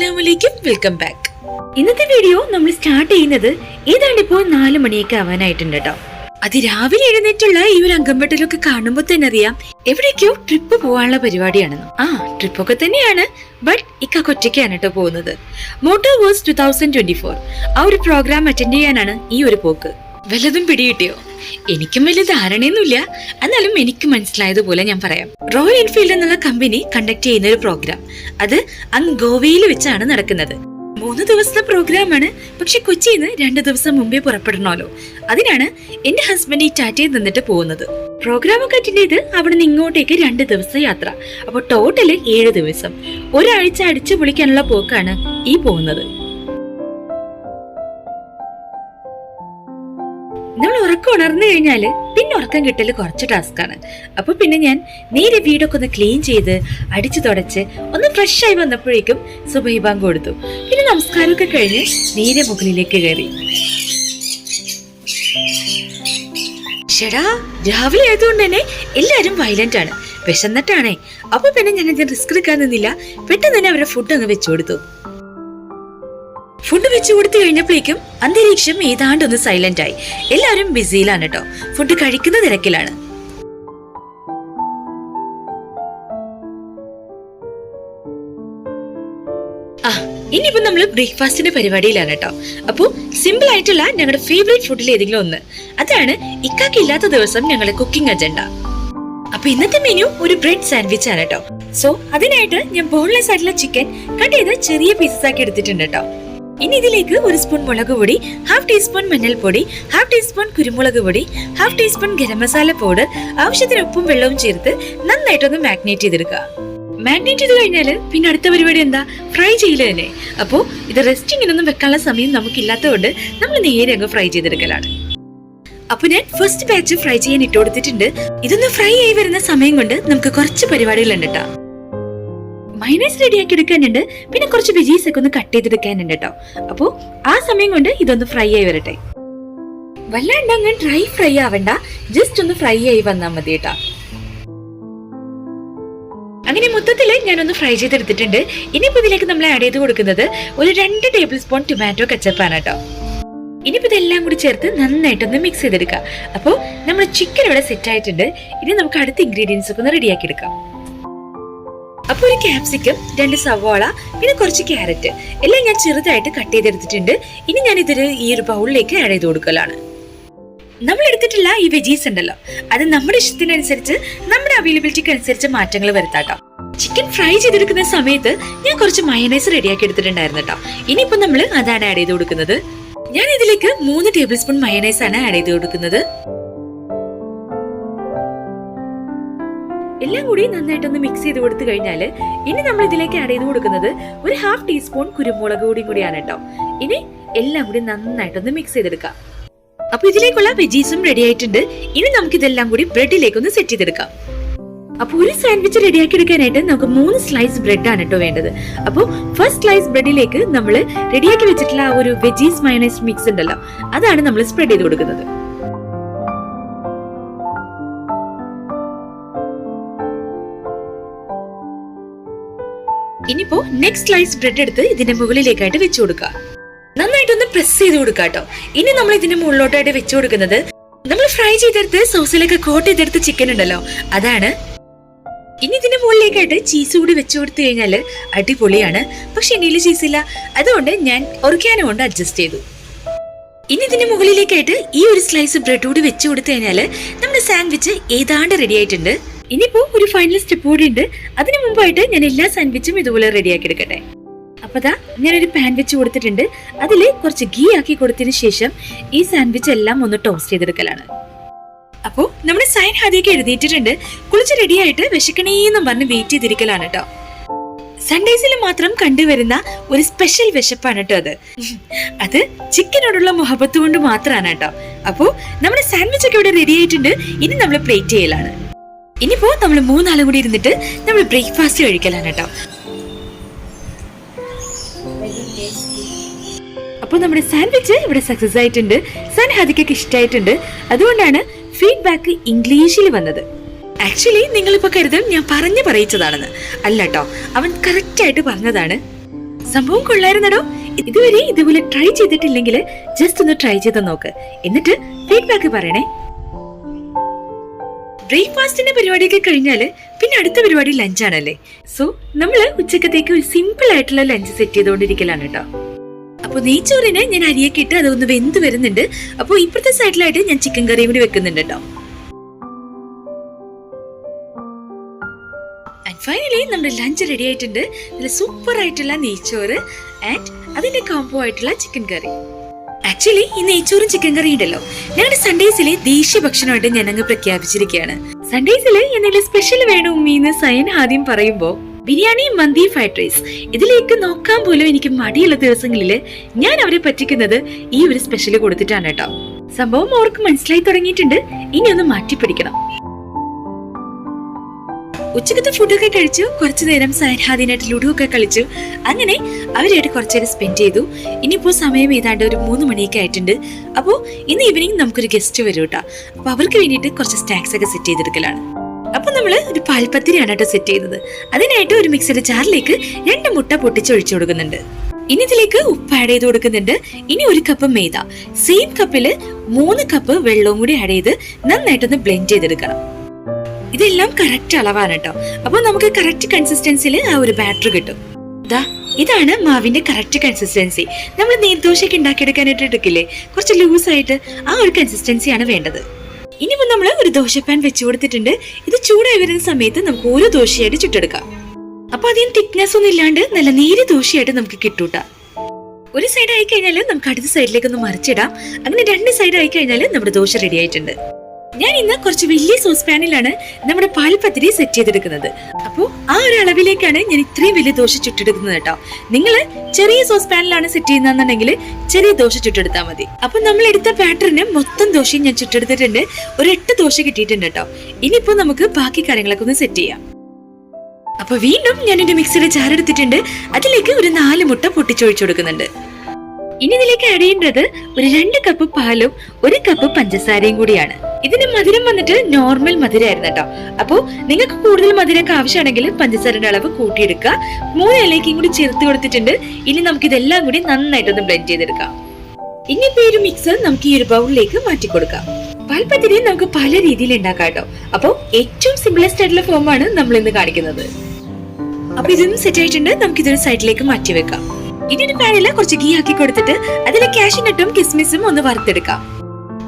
Welcome back ഇന്നത്തെ video നമ്മൾ start ചെയ്യുന്നത് ഏതാണ്ട് ഇപ്പോൾ നാല് മണിയൊക്കെ ആവാനായിട്ടുണ്ട് കേട്ടോ അതിരാവിലെ എഴുന്നേറ്റുള്ള ഈ ഒരു അങ്കമ്പട്ടലൊക്കെ കാണുമ്പോൾ തന്നെ അറിയാം എവിടേക്കോ ട്രിപ്പ് പോകാനുള്ള പരിപാടിയാണെന്ന് ആ ട്രിപ്പൊക്കെ തന്നെയാണ് ബട്ട് ഇക്ക കൊറ്റയ്ക്കാണ് കേട്ടോ പോകുന്നത്. Motoverse two thousand twenty four ആ ഒരു പ്രോഗ്രാം അറ്റൻഡ് ചെയ്യാനാണ് ഈ ഒരു പോക്ക്. വല്ലതും പിടികിട്ടിയോ? എനിക്കും വലിയ ധാരണയൊന്നുമില്ല. എന്നാലും എനിക്ക് മനസ്സിലായതുപോലെ ഞാൻ പറയാം. റോയൽ എൻഫീൽഡ് എന്നുള്ള കമ്പനി കണ്ടക്ട് ചെയ്യുന്ന ഒരു പ്രോഗ്രാം അത് അങ്ങ് ഗോവയിൽ വെച്ചാണ് നടക്കുന്നത്. മൂന്ന് ദിവസത്തെ പ്രോഗ്രാമാണ് പക്ഷെ കൊച്ചിയിൽ നിന്ന് രണ്ട് ദിവസം മുമ്പേ പുറപ്പെടണമല്ലോ. അതിനാണ് എന്റെ ഹസ്ബൻഡ് ഈ ടാറ്റയിൽ നിന്നിട്ട് പോകുന്നത്. പ്രോഗ്രാം ഒക്കെ അറ്റൻഡ് ചെയ്ത് അവിടെ നിന്ന് ഇങ്ങോട്ടേക്ക് രണ്ട് ദിവസം യാത്ര. അപ്പൊ ടോട്ടൽ ഏഴ് ദിവസം. ഒരാഴ്ച അടിച്ചു പൊളിക്കാനുള്ള പോക്കാണ് ഈ പോകുന്നത്. ഉറക്കം ഉണർന്നു കഴിഞ്ഞാൽ പിന്നെ ഉറക്കം കിട്ടൽ കുറച്ച് ടാസ്ക്കാണ് ആണ്. അപ്പൊ പിന്നെ ഞാൻ നേരെ വീടൊക്കെ ഒന്ന് ക്ലീൻ ചെയ്ത് അടിച്ചു തുടച്ച് ഒന്ന് ഫ്രഷ് ആയി വന്നപ്പോഴേക്കും സുബൈ ബാങ്ക് കൊടുത്തു. പിന്നെ നമസ്കാരമൊക്കെ കഴിഞ്ഞ് നേരെ മുകളിലേക്ക് കയറി. ചേടാ രാവിലെ ആയതുകൊണ്ട് തന്നെ എല്ലാരും വയലന്റ് ആണ്. വിശന്നിട്ടാണേ. അപ്പൊ പിന്നെ ഞാൻ ഇതിന് റിസ്ക് എടുക്കാൻ നിന്നില്ല. പെട്ടെന്ന് തന്നെ അവരുടെ ഫുഡ് അങ്ങ് വെച്ചു കൊടുത്തു. ഫുഡ് വെച്ച് കൊടുത്തു കഴിഞ്ഞപ്പോഴേക്കും അന്തരീക്ഷം ഏതാണ്ട് ഒന്ന് സൈലന്റ് ആയി. എല്ലാവരും ബിസിയിലാണ് കേട്ടോ ഫുഡ് കഴിക്കുന്ന തിരക്കിലാണ്. ഇനിയിപ്പോ നമ്മൾ ബ്രേക്ക്ഫാസ്റ്റിന്റെ പരിപാടിയിലാണ് കേട്ടോ അപ്പോൾ സിമ്പിൾ ആയിട്ടുള്ള ഞങ്ങളുടെ ഫേവറേറ്റ് ഫുഡിൽ ഏതെങ്കിലും ഒന്ന്. അതാണ് ഇക്കാക്ക് ഇല്ലാത്ത ദിവസം ഞങ്ങളുടെ കുക്കിംഗ് അജണ്ട അപ്പൊ ഇന്നത്തെ മെനു ഒരു ബ്രെഡ് സാൻഡ്വിച്ച് ആണ് കേട്ടോ സോ അതിനായിട്ട് ഞാൻ ബോൺലെസ് ആയിട്ടുള്ള ചിക്കൻ കട്ട് ചെയ്ത് ചെറിയ പീസസ് ആക്കി എടുത്തിട്ടുണ്ട് കേട്ടോ ഇനി ഇതിലേക്ക് ഒരു സ്പൂൺ മുളക് പൊടി ഹാഫ് ടീസ്പൂൺ മഞ്ഞൾപ്പൊടി ഹാഫ് ടീസ്പൂൺ കുരുമുളക് പൊടി half teaspoon garam masala powder ആവശ്യത്തിന് ഉപ്പും വെള്ളവും ചേർത്ത് നന്നായിട്ടൊന്ന് മാഗ്നേറ്റ് ചെയ്തെടുക്കുക. മാഗ്നേറ്റ് ചെയ്ത് കഴിഞ്ഞാൽ പിന്നെ അടുത്ത പരിപാടി എന്താ? ഫ്രൈ ചെയ്യില്ല തന്നെ. അപ്പോൾ ഇത് റെസ്റ്റിങ്ങിനൊന്നും വെക്കാനുള്ള സമയം നമുക്കില്ലാത്തതുകൊണ്ട് നമ്മൾ നേരെ അങ്ങ് ഫ്രൈ ചെയ്തെടുക്കലാണ്. അപ്പൊ ഞാൻ ഫസ്റ്റ് ബാച്ച് ഫ്രൈ ചെയ്യാൻ ഇട്ട് കൊടുത്തിട്ടുണ്ട് ഇതൊന്ന് ഫ്രൈ ആയി വരുന്ന സമയം കൊണ്ട് നമുക്ക് കുറച്ച് പരിപാടികളുണ്ട് കേട്ടോ മൈനസ് റെഡിയാക്കി എടുക്കാനുണ്ട്. പിന്നെ കുറച്ച് വെജീസ് ഒക്കെ ഒന്ന് കട്ട് ചെയ്തെടുക്കാനുണ്ട് കേട്ടോ അപ്പോ ആ സമയം കൊണ്ട് ഇതൊന്ന് ഫ്രൈ ആയി വരട്ടെ. വല്ലാണ്ട് അങ്ങനെ ഡ്രൈ ഫ്രൈ ആവണ്ട. ജസ്റ്റ് ഒന്ന് ഫ്രൈ ആയി വന്നാൽ മതി കേട്ടോ അങ്ങനെ മൊത്തത്തിൽ ഞാനൊന്ന് ഫ്രൈ ചെയ്തെടുത്തിട്ടുണ്ട്. ഇനിയിപ്പോ ഇതിലേക്ക് നമ്മൾ ആഡ് ചെയ്ത് കൊടുക്കുന്നത് ഒരു രണ്ട് ടേബിൾ സ്പൂൺ ടൊമാറ്റോ കച്ചപ്പാണ് കേട്ടോ ഇനിയിപ്പോ ഇതെല്ലാം കൂടി ചേർത്ത് നന്നായിട്ടൊന്ന് മിക്സ് ചെയ്തെടുക്കാം അപ്പോൾ നമ്മുടെ ചിക്കൻ ഇവിടെ സെറ്റ് ആയിട്ടുണ്ട്. ഇനി നമുക്ക് അടുത്ത ഇൻഗ്രീഡിയൻസ് ഒക്കെ ഒന്ന് റെഡിയാക്കി എടുക്കാം. അപ്പൊ ഒരു ക്യാപ്സിക്കം രണ്ട് സവാള പിന്നെ കുറച്ച് ക്യാരറ്റ് എല്ലാം ഞാൻ ചെറുതായിട്ട് കട്ട് ചെയ്തെടുത്തിട്ടുണ്ട്. ഇനി ഞാൻ ഇതിൽ ഈ ഒരു ബൗളിലേക്ക് ആഡ് ചെയ്ത് കൊടുക്കലാണ്. നമ്മൾ എടുത്തിട്ടുള്ള ഈ വെജീസ് ഉണ്ടല്ലോ. അത് നമ്മുടെ ഇഷ്ടത്തിനനുസരിച്ച് നമ്മുടെ അവൈലബിലിറ്റിക്ക് അനുസരിച്ച് മാറ്റങ്ങൾ വരുത്താട്ടോ. ചിക്കൻ ഫ്രൈ ചെയ്തെടുക്കുന്ന സമയത്ത് ഞാൻ കുറച്ച് മയനൈസ് റെഡിയാക്കി എടുത്തിട്ടുണ്ടായിരുന്നു കേട്ടോ ഇനിയിപ്പോ നമ്മൾ അതാണ് ആഡ് ചെയ്ത് കൊടുക്കുന്നത്. ഞാൻ ഇതിലേക്ക് മൂന്ന് ടേബിൾ സ്പൂൺ മയനൈസ് ആണ് ആഡ് ചെയ്ത് കൊടുക്കുന്നത്. എല്ലാം കൂടി നന്നായിട്ടൊന്ന് മിക്സ് ചെയ്ത് കൊടുത്തു കഴിഞ്ഞാൽ ഇനി നമ്മൾ ഇതിലേക്ക് ആഡ് ചെയ്ത് കൊടുക്കുന്നത് ഒരു ഹാഫ് ടീസ്പൂൺ കുരുമുളക് കൂടി കൂടിയാണ് കേട്ടോ ഇനി എല്ലാം കൂടി നന്നായിട്ടൊന്ന് മിക്സ് ചെയ്തെടുക്കാം. അപ്പൊ ഇതിലേക്കുള്ള വെജീസും റെഡി ആയിട്ടുണ്ട്. ഇനി നമുക്ക് ഇതെല്ലാം കൂടി ബ്രെഡിലേക്ക് ഒന്ന് സെറ്റ് ചെയ്തെടുക്കാം. അപ്പൊ ഒരു സാൻഡ്വിച്ച് റെഡിയാക്കി എടുക്കാനായിട്ട് നമുക്ക് മൂന്ന് സ്ലൈസ് ബ്രെഡ് ആണ് കേട്ടോ വേണ്ടത്. അപ്പോൾ ഫസ്റ്റ് സ്ലൈസ് ബ്രെഡിലേക്ക് നമ്മൾ റെഡിയാക്കി വെച്ചിട്ടുള്ള ആ ഒരു വെജീസ് മയണൈസ് മിക്സ് ഉണ്ടല്ലോ അതാണ് നമ്മൾ സ്പ്രെഡ് ചെയ്ത് കൊടുക്കുന്നത്. ഇനിയിപ്പോ നെക്സ്റ്റ് സ്ലൈസ് ബ്രെഡ് എടുത്ത് ഇതിന്റെ മുകളിലേക്കായിട്ട് വെച്ചു കൊടുക്കുക. നന്നായിട്ടൊന്ന് പ്രസ് ചെയ്ത് കൊടുക്കാട്ടോ കേട്ടോ ഇനി നമ്മൾ ഇതിന്റെ മുകളിലോട്ടായിട്ട് വെച്ചു കൊടുക്കുന്നത് നമ്മൾ ഫ്രൈ ചെയ്തെടുത്ത് സോസിലൊക്കെ കോട്ട് ചെയ്തെടുത്ത് ചിക്കൻ ഉണ്ടല്ലോ അതാണ്. ഇനി ഇതിന്റെ മുകളിലേക്കായിട്ട് ചീസ് കൂടി വെച്ചു കൊടുത്തു കഴിഞ്ഞാൽ അടിപൊളിയാണ്. പക്ഷെ എന്നിൽ ചീസ് ഇല്ല. അതുകൊണ്ട് ഞാൻ ഒറിക്കാനോ കൊണ്ട് അഡ്ജസ്റ്റ് ചെയ്തു. ഇനി ഇതിന്റെ മുകളിലേക്കായിട്ട് ഈ ഒരു സ്ലൈസ് ബ്രെഡ് കൂടി വെച്ചു കൊടുത്തു കഴിഞ്ഞാൽ നമ്മുടെ സാൻഡ്വിച്ച് ഏതാണ്ട് റെഡി ആയിട്ടുണ്ട്. ഇനിയിപ്പോ ഒരു ഫൈനൽ സ്റ്റെപ്പ് കൂടി ഉണ്ട്. അതിനു മുമ്പായിട്ട് ഞാൻ എല്ലാ സാൻഡ്വിച്ചും ഇതുപോലെ റെഡിയാക്കി എടുക്കട്ടെ. അപ്പൊ ഞാൻ ഒരു പാൻ വെച്ച് കൊടുത്തിട്ടുണ്ട്. അതിൽ കുറച്ച് ഗീ ആക്കി കൊടുത്തതിന് ശേഷം ഈ സാൻഡ്വിച്ച് എല്ലാം ഒന്ന് ടോസ്റ്റ് ചെയ്തെടുക്കലാണ്. അപ്പോ നമ്മുടെ സൈൻ ഹാദിയൊക്കെ എഴുതിയിട്ടുണ്ട് കുളിച്ച് റെഡിയായിട്ട് വിശക്കണേന്നും പറഞ്ഞ് വെയിറ്റ് ചെയ്തിരിക്കലാണ് കേട്ടോ സൺഡേസിൽ മാത്രം കണ്ടുവരുന്ന ഒരു സ്പെഷ്യൽ വിശപ്പാണ് കേട്ടോ അത്. അത് ചിക്കനോടുള്ള മുഹബത്ത് കൊണ്ട് മാത്രമാണ് കേട്ടോ അപ്പോ നമ്മുടെ സാൻഡ്വിച്ച് ഒക്കെ ഇവിടെ റെഡി ആയിട്ടുണ്ട്. ഇനി നമ്മൾ പ്ലേറ്റ് ചെയ്യലാണ്. ഇനിയിപ്പോ നമ്മൾ മൂന്നാളും കൂടി ഇരുന്നിട്ട് നമ്മൾ ബ്രേക്ക്ഫാസ്റ്റ് കഴിക്കലാണ് കേട്ടോ. അപ്പോൾ നമ്മുടെ സാൻഡ്വിച്ച് ഇവിടെ സക്സസ് ആയിട്ടുണ്ട്. സൻ ഹദിക്കൊക്കെ ഇഷ്ടമായിട്ടുണ്ട് അതുകൊണ്ടാണ് ഫീഡ്ബാക്ക് ഇംഗ്ലീഷിൽ വന്നത്. ആക്ച്വലി നിങ്ങളിപ്പോ കരുതും ഞാൻ പറഞ്ഞു പറയിച്ചതാണെന്ന്. അല്ല കേട്ടോ അവൻ കറക്റ്റ് ആയിട്ട് പറഞ്ഞതാണ്. സംഭവം കൊള്ളായിരുന്നടോ? ഇതുവരെ ഇതുപോലെ ട്രൈ ചെയ്തിട്ടില്ലെങ്കിൽ ജസ്റ്റ് ഒന്ന് ട്രൈ ചെയ്ത് നോക്ക്. എന്നിട്ട് ഫീഡ്ബാക്ക് പറയണേ. ബ്രേക്ക്ഫാസ്റ്റിന്റെ പരിപാടിയൊക്കെ കഴിഞ്ഞാൽ പിന്നെ അടുത്ത പരിപാടി ലഞ്ചാണല്ലേ? സോ നമ്മൾ ഉച്ചക്കത്തേക്ക് ഒരു സിമ്പിൾ ആയിട്ടുള്ള ലഞ്ച് സെറ്റ് ചെയ്തുകൊണ്ടിരിക്കലാണ് കേട്ടോ അപ്പൊ നെയ്ച്ചോറിന് ഞാൻ അരിയൊക്കെ ഇട്ട് അതൊന്ന് വെന്ത് വരുന്നുണ്ട്. അപ്പൊ ഇപ്പുറത്തെ സൈഡിലായിട്ട് ഞാൻ ചിക്കൻ കറിയും കൂടി വെക്കുന്നുണ്ട് കേട്ടോ ഫൈനലി നമ്മുടെ ലഞ്ച് റെഡി ആയിട്ടുണ്ട്. നല്ല സൂപ്പർ ആയിട്ടുള്ള നെയ്ച്ചോറ് ആൻഡ് അതിന്റെ കോംബോ ആയിട്ടുള്ള ചിക്കൻ കറി ആക്ച്വലി ഈ നെയ്ച്ചോറും ചിക്കൻ കറി ഉണ്ടല്ലോ. ഞങ്ങളുടെ സൺഡേസിലെ ദേശീയ ഭക്ഷണമായിട്ട് ഞാൻ അങ്ങ് പ്രഖ്യാപിച്ചിരിക്കുകയാണ്. സൺഡേസിൽ എന്തെങ്കിലും സ്പെഷ്യൽ വേണോ ഉമ്മീന്ന് സയൻ ആദ്യം പറയുമ്പോ ബിരിയാണി മന്തി ഫ്രൈഡ് റൈസ് ഇതിലേക്ക് നോക്കാൻ പോലും എനിക്ക് മടിയുള്ള ദിവസങ്ങളിൽ ഞാൻ അവരെ പറ്റിക്കുന്നത് ഈ ഒരു സ്പെഷ്യൽ കൊടുത്തിട്ടാണ് കേട്ടോ. സംഭവം അവർക്ക് മനസ്സിലായി തുടങ്ങിയിട്ടുണ്ട്. ഇനി ഒന്ന് മാറ്റിപ്പിടിക്കണം. ഉച്ചക്കത്തെ ഫുഡൊക്കെ കഴിച്ചു കുറച്ചു നേരം സൈൻഹാദിനായിട്ട് ലുഡു ഒക്കെ കളിച്ചു. അങ്ങനെ അവരായിട്ട് കുറച്ചു നേരം സ്പെൻഡ് ചെയ്തു. ഇനിയിപ്പോ സമയം ഏതാണ്ട് ഒരു മൂന്ന് മണിയൊക്കെ ആയിട്ടുണ്ട്. അപ്പോൾ ഇന്ന് ഈവനിങ് നമുക്കൊരു ഗസ്റ്റ് വരും കേട്ടോ അപ്പൊ അവർക്ക് വേണ്ടിയിട്ട് കുറച്ച് സ്നാക്സ് ഒക്കെ സെറ്റ് ചെയ്തെടുക്കലാണ്. അപ്പൊ നമ്മൾ ഒരു പാൽപ്പത്തിരിയാണ് കേട്ടോ സെറ്റ് ചെയ്തത് അതിനായിട്ട് ഒരു മിക്സിയുടെ ജാറിലേക്ക് രണ്ട് മുട്ട പൊട്ടിച്ചൊഴിച്ചു കൊടുക്കുന്നുണ്ട്. ഇനി ഇതിലേക്ക് ഉപ്പ് ആഡ് ചെയ്ത് കൊടുക്കുന്നുണ്ട്. ഇനി ഒരു കപ്പ് മൈദ സെയിം കപ്പിൽ മൂന്ന് കപ്പ് വെള്ളവും കൂടി ആഡ് ചെയ്ത് നന്നായിട്ടൊന്ന് ബ്ലെൻഡ് ചെയ്തെടുക്കണം. ഇതെല്ലാം കറക്റ്റ് അളവാണ് കേട്ടോ അപ്പൊ നമുക്ക് കറക്റ്റ് കൺസിസ്റ്റൻസിൽ ആ ഒരു ബാറ്റർ കിട്ടും. ദാ ഇതാണ് മാവിന്റെ കറക്റ്റ് കൺസിസ്റ്റൻസി നമ്മൾ നീർദോശയ്ക്ക് ഉണ്ടാക്കിയെടുക്കാനായിട്ട് എടുക്കില്ലേ? കുറച്ച് ലൂസ് ആയിട്ട് ആ ഒരു കൺസിസ്റ്റൻസിയാണ് വേണ്ടത്. ഇനിയിപ്പോ നമ്മൾ ഒരു ദോശപ്പാൻ വെച്ചു കൊടുത്തിട്ടുണ്ട്. ഇത് ചൂടായി വരുന്ന സമയത്ത് നമുക്ക് ഓരോ ദോശയായിട്ട് ചുട്ടെടുക്കാം. അപ്പൊ അധികം തിക്നെസ് ഒന്നും ഇല്ലാണ്ട് നല്ല നീര് ദോശയായിട്ട് നമുക്ക് കിട്ടൂട്ടാ. ഒരു സൈഡ് ആയി കഴിഞ്ഞാൽ നമുക്ക് അടുത്ത സൈഡിലേക്ക് ഒന്ന് മറിച്ചിടാം. അങ്ങനെ രണ്ട് സൈഡ് ആയി കഴിഞ്ഞാൽ നമ്മുടെ ദോശ റെഡി ആയിട്ടുണ്ട്. ഞാൻ ഇന്ന് കുറച്ച് വലിയ സോസ് പാനിലാണ് നമ്മുടെ പാൽപത്തിരി സെറ്റ് ചെയ്തെടുക്കുന്നത്. അപ്പോൾ ആ ഒരു അളവിലേക്കാണ് ഞാൻ ഇത്രയും വലിയ ദോശ ചുട്ടെടുക്കുന്നത് കേട്ടോ. നിങ്ങൾ ചെറിയ സോസ് പാനിലാണ് സെറ്റ് ചെയ്യുന്നതെന്നുണ്ടെങ്കിൽ ചെറിയ ദോശ ചുട്ടെടുത്താൽ മതി. അപ്പൊ നമ്മൾ എടുത്ത പാറ്ററിന് മൊത്തം ദോശയും ഞാൻ ചുട്ടെടുത്തിട്ടുണ്ട്. ഒരു എട്ട് ദോശ കിട്ടിയിട്ടുണ്ട് കേട്ടോ. ഇനിയിപ്പോ നമുക്ക് ബാക്കി കാര്യങ്ങളൊക്കെ ഒന്ന് സെറ്റ് ചെയ്യാം. അപ്പൊ വീണ്ടും ഞാൻ എന്റെ മിക്സിയുടെ ചാറെടുത്തിട്ടുണ്ട് അതിലേക്ക് ഒരു നാല് മുട്ട പൊട്ടിച്ചൊഴിച്ചു കൊടുക്കുന്നുണ്ട്. ഇനി ഇതിലേക്ക് ആഡ് ചെയ്യേണ്ടത് ഒരു രണ്ട് കപ്പ് പാലും ഒരു കപ്പ് പഞ്ചസാരയും കൂടിയാണ്. ഇതിന് മധുരം വന്നിട്ട് നോർമൽ മധുരമായിരുന്നു കേട്ടോ. അപ്പോ നിങ്ങൾക്ക് കൂടുതൽ മധുരമൊക്കെ ആവശ്യമാണെങ്കിൽ പഞ്ചസാരയുടെ അളവ് കൂട്ടിയെടുക്കുക. മൂന്ന് ഇലയ്ക്കും കൂടി ചേർത്ത് കൊടുത്തിട്ടുണ്ട്. ഇനി നമുക്ക് ഇതെല്ലാം കൂടി നന്നായിട്ടൊന്ന് ബ്ലെൻഡ് ചെയ്തെടുക്കാം. ഇനി ഈ ഒരു നമുക്ക് ഈ ഒരു ബൗളിലേക്ക് മാറ്റി കൊടുക്കാം. പാൽപ്പത്തിരി നമുക്ക് പല രീതിയിൽ ഉണ്ടാക്കാം കേട്ടോ. അപ്പോ ഏറ്റവും സിമ്പിളസ്റ്റ് ആയിട്ടുള്ള ഫോമാണ് നമ്മൾ ഇന്ന് കാണിക്കുന്നത്. അപ്പൊ ഇതൊന്നും സെറ്റ് ആയിട്ടുണ്ട്. നമുക്ക് ഇതൊരു സൈഡിലേക്ക് മാറ്റി വെക്കാം. ഇനി ഒരു കുറച്ച് ഗീ ആക്കി കൊടുത്തിട്ട് അതിലെ കാഷ്നട്ടും കിസ്മിസും ഒന്ന് വറുത്തെടുക്കാം.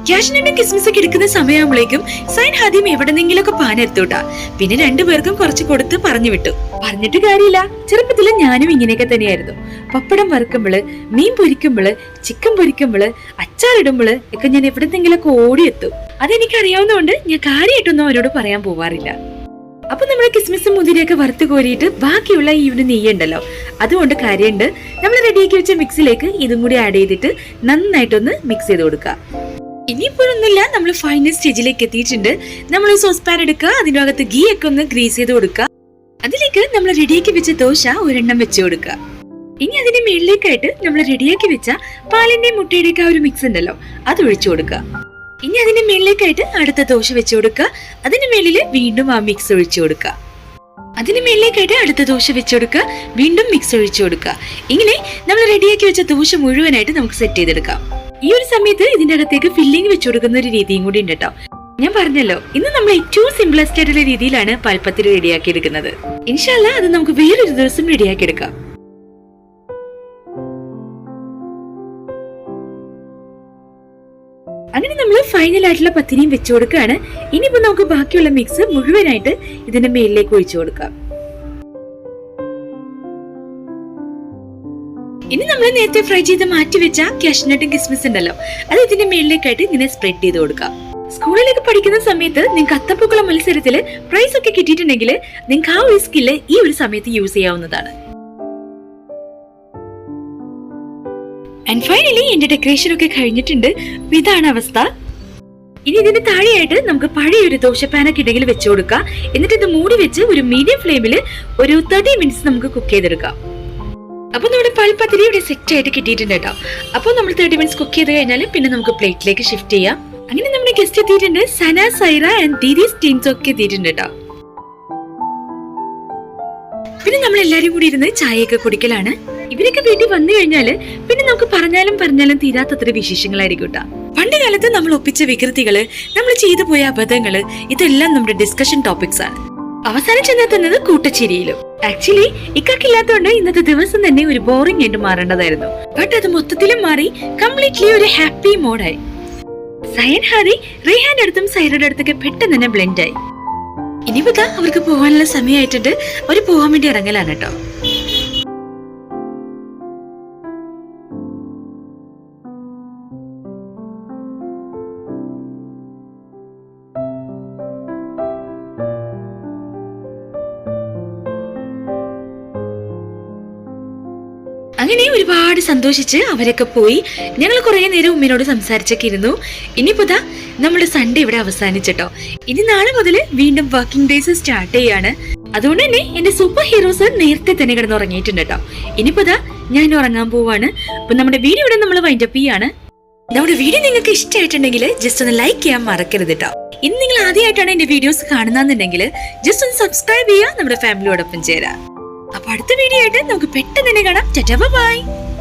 കാഷ്നട്ടും കിസ്മിസ് ഒക്കെ എടുക്കുന്ന സമയമാകുമ്പോഴേക്കും സൈൻ ആദ്യം എവിടെന്നെങ്കിലും ഒക്കെ പാനെടുത്തുട്ടാ പിന്നെ രണ്ടുപേർക്കും കുറച്ച് കൊടുത്ത് പറഞ്ഞു വിട്ടു. പറഞ്ഞിട്ട് കാര്യമില്ല. ചെറുപ്പത്തിൽ ഞാനും ഇങ്ങനെയൊക്കെ തന്നെയായിരുന്നു. പപ്പടം വറുക്കുമ്പോൾ മീൻ പൊരിക്കുമ്പോൾ ചിക്കൻ പൊരിക്കുമ്പോൾ അച്ചാറിടുമ്പോൾ ഒക്കെ ഞാൻ എവിടെന്നെങ്കിലൊക്കെ ഓടിയെത്തും അതെനിക്കറിയാവുന്നതുകൊണ്ട് ഞാൻ കാര്യമായിട്ടൊന്നും അവരോട് പറയാൻ പോവാറില്ല. അപ്പൊ നമ്മൾ കിസ്മിസും മുന്തിരിയൊക്കെ വറുത്ത് കോരിയിട്ട് ബാക്കിയുള്ള ഈ ഒരു നെയ്യുണ്ടല്ലോ അതുകൊണ്ട് കാര്യമുണ്ട് നമ്മൾ റെഡിയാക്കി വെച്ച മിക്സിലേക്ക് ഇതും കൂടി ആഡ് ചെയ്തിട്ട് നന്നായിട്ടൊന്ന് മിക്സ് ചെയ്ത് കൊടുക്കുക ഇനിയിപ്പോഴൊന്നുമില്ല നമ്മൾ ഫൈനൽ സ്റ്റേജിലേക്ക് എത്തിയിട്ടുണ്ട്. നമ്മൾ സോസ് പാൻ എടുക്കുക അതിന്റെ അകത്ത് ഗീ ഒക്കെ ഒന്ന് ഗ്രീസ് ചെയ്ത് കൊടുക്കുക അതിലേക്ക് നമ്മൾ റെഡിയാക്കി വെച്ച ദോശ ഒരെണ്ണം വെച്ച് കൊടുക്കുക ഇനി അതിന്റെ മുകളിലേക്കായിട്ട് നമ്മൾ റെഡിയാക്കി വെച്ച പാലിന്റെ മുട്ടയുടെ ആ ഒരു മിക്സ് ഉണ്ടല്ലോ അത് ഒഴിച്ചു കൊടുക്കുക ഇനി അതിന്റെ മേളിലേക്കായിട്ട് അടുത്ത ദോശ വെച്ച് കൊടുക്കുക. അതിന്റെ മേളിൽ വീണ്ടും ആ മിക്സ് ഒഴിച്ചു കൊടുക്കുക. അതിന് മേളിലേക്കായിട്ട് അടുത്ത ദോശ വെച്ച് കൊടുക്കുക. വീണ്ടും മിക്സ് ഒഴിച്ചു കൊടുക്കുക. ഇങ്ങനെ നമ്മൾ റെഡിയാക്കി വെച്ച ദോശ മുഴുവനായിട്ട് നമുക്ക് സെറ്റ് ചെയ്തെടുക്കാം. ഈ ഒരു സമയത്ത് ഇതിന്റെ അകത്തേക്ക് ഫില്ലിംഗ് വെച്ച് കൊടുക്കുന്ന ഒരു രീതിയും കൂടി ഉണ്ട് കേട്ടോ ഞാൻ പറഞ്ഞല്ലോ ഇന്ന് നമ്മൾ ഏറ്റവും സിംപ്ലസ്റ്റ് ആയിട്ടുള്ള രീതിയിലാണ് പൽപ്പത്തിൽ റെഡിയാക്കി എടുക്കുന്നത്. ഇൻഷാല്ല അത് നമുക്ക് വേറൊരു ദിവസം റെഡിയാക്കി എടുക്കാം. ഫൈനൽ ആയിട്ടുള്ള പത്തിരിയും വെച്ചു കൊടുക്കുകയാണ്. ഇനിയിപ്പോ നമുക്ക് ബാക്കിയുള്ള മിക്സ് മുഴുവനായിട്ട് ഇതിന്റെ മേലിലേക്ക് ഒഴിച്ചു കൊടുക്കാം. ഇനി നമ്മൾ നേരത്തെ ഫ്രൈ ചെയ്ത് മാറ്റി വെച്ച കാഷ്നട്ടും കിസ്മിസ് ഉണ്ടല്ലോ. അത് ഇതിന്റെ മേളിലേക്കായിട്ട് ഇങ്ങനെ സ്പ്രെഡ് ചെയ്ത് കൊടുക്കാം. സ്കൂളിലേക്ക് പഠിക്കുന്ന സമയത്ത് നിങ്ങൾക്ക് അത്തപ്പൂക്കള മത്സരത്തിൽ പ്രൈസ് ഒക്കെ കിട്ടിയിട്ടുണ്ടെങ്കിൽ നിങ്ങൾക്ക് ആ ഒരു സ്കില്ല് ഈ ഒരു സമയത്ത് യൂസ് ചെയ്യാവുന്നതാണ്. ആൻഡ് ഫൈനലി എന്റെ ഡെക്കറേഷൻ ഒക്കെ കഴിഞ്ഞിട്ടുണ്ട്. ഇതാണ് അവസ്ഥ. ഇനി ഇതിന് താഴെയായിട്ട് നമുക്ക് പഴയ ഒരു ദോശപ്പാനൊക്കെ ഇടയിൽ വെച്ചു കൊടുക്കാം. എന്നിട്ട് ഇത് മൂടി വെച്ച് ഒരു മീഡിയം ഫ്ലെയിമിൽ ഒരു തേർട്ടി മിനിറ്റ്സ് നമുക്ക് കുക്ക് ചെയ്തെടുക്കാം. അപ്പൊ നമ്മുടെ പൽപ്പത്തിരി ഇവിടെ സെറ്റ് ആയിട്ട് കിട്ടിയിട്ടുണ്ട് കേട്ടോ അപ്പോൾ നമ്മൾ തേർട്ടി മിനിറ്റ്സ് കുക്ക് ചെയ്ത് കഴിഞ്ഞാൽ പിന്നെ നമുക്ക് പ്ലേറ്റിലേക്ക് ഷിഫ്റ്റ് ചെയ്യാം. അങ്ങനെ നമ്മുടെ ഗസ്റ്റ് എത്തിയിട്ടുണ്ട് സന സൈറ ആൻഡ് ദീദീസ് ടീംസ് ഒക്കെ എത്തിയിട്ടുണ്ട് കേട്ടോ പിന്നെ നമ്മൾ എല്ലാരും കൂടി ഇരുന്ന് ചായയൊക്കെ കുടിക്കലാണ്. ഇവരൊക്കെ വീട്ടിൽ വന്നു കഴിഞ്ഞാൽ പിന്നെ നമുക്ക് പറഞ്ഞാലും പറഞ്ഞാലും തീരാത്തത്ര വിശേഷങ്ങളായിരിക്കും കേട്ടാ പണ്ട് കാലത്ത് നമ്മൾ ഒപ്പിച്ച വികൃതികൾ നമ്മൾ ചെയ്തു പോയ അബദ്ധങ്ങൾ ഇതെല്ലാം നമ്മുടെ ഡിസ്കഷൻ ടോപ്പിക്സ് ആണ്. അവസാനം ചെന്നെത്തുന്നത് കൂട്ടച്ചിരിയിലും. ആക്ച്വലി ഇക്കാക്കില്ലാത്തോണ്ട് ഇന്നത്തെ ദിവസം തന്നെ ഒരു ബോറിംഗ് ആയിട്ട് മാറേണ്ടതായിരുന്നു. ബട്ട് അത് മൊത്തത്തിലും മാറി കംപ്ലീറ്റ്ലി ഒരു ഹാപ്പി മോഡായി സയൻ ഹാരി റേഹാന്റെ അടുത്തും സൈറയുടെ അടുത്തൊക്കെ പെട്ടെന്ന് തന്നെ ബ്ലെൻഡ് ആയി. ഇനി അവർക്ക് പോകാനുള്ള സമയമായിട്ടുണ്ട്. അവർ പോകാൻ വേണ്ടി ഇറങ്ങലാണ് കേട്ടോ. അങ്ങനെ ഒരുപാട് സന്തോഷിച്ച് അവരൊക്കെ പോയി. ഞങ്ങൾ കുറെ നേരം ഉമ്മിനോട് സംസാരിച്ചൊക്കെ ഇരുന്നു. ഇനിയിപ്പോ ദാ നമ്മുടെ സൺഡേ ഇവിടെ അവസാനിച്ചിട്ടോ. ഇനി നാളെ മുതൽ വീണ്ടും വർക്കിംഗ് ഡേയ്സ് സ്റ്റാർട്ട് ചെയ്യാണ്. അതുകൊണ്ട് തന്നെ എന്റെ സൂപ്പർ ഹീറോസ് നേരത്തെ തന്നെ കിടന്ന് ഉറങ്ങിയിട്ടുണ്ട് കേട്ടോ. ഇനിയിപ്പോ ദാ ഞാൻ ഉറങ്ങാൻ പോവാണ്. അപ്പൊ നമ്മുടെ വീഡിയോ ഇവിടെ നമ്മൾ വൈൻഡപ്പ് ചെയ്യാണ്. നമ്മുടെ വീഡിയോ നിങ്ങൾക്ക് ഇഷ്ടമായിട്ടുണ്ടെങ്കിൽ ജസ്റ്റ് ഒന്ന് ലൈക്ക് ചെയ്യാൻ മറക്കരുത് കേട്ടോ. ഇന്ന് നിങ്ങൾ ആദ്യമായിട്ടാണ് എന്റെ വീഡിയോസ് കാണുന്നതെന്നുണ്ടെങ്കിൽ ജസ്റ്റ് ഒന്ന് സബ്സ്ക്രൈബ് ചെയ്യുക നമ്മുടെ ഫാമിലിയോടൊപ്പം ചേരാം അപ്പൊ അടുത്ത വീഡിയോ ആയിട്ട് നമുക്ക് പെട്ടെന്ന് തന്നെ കാണാം. ബൈ.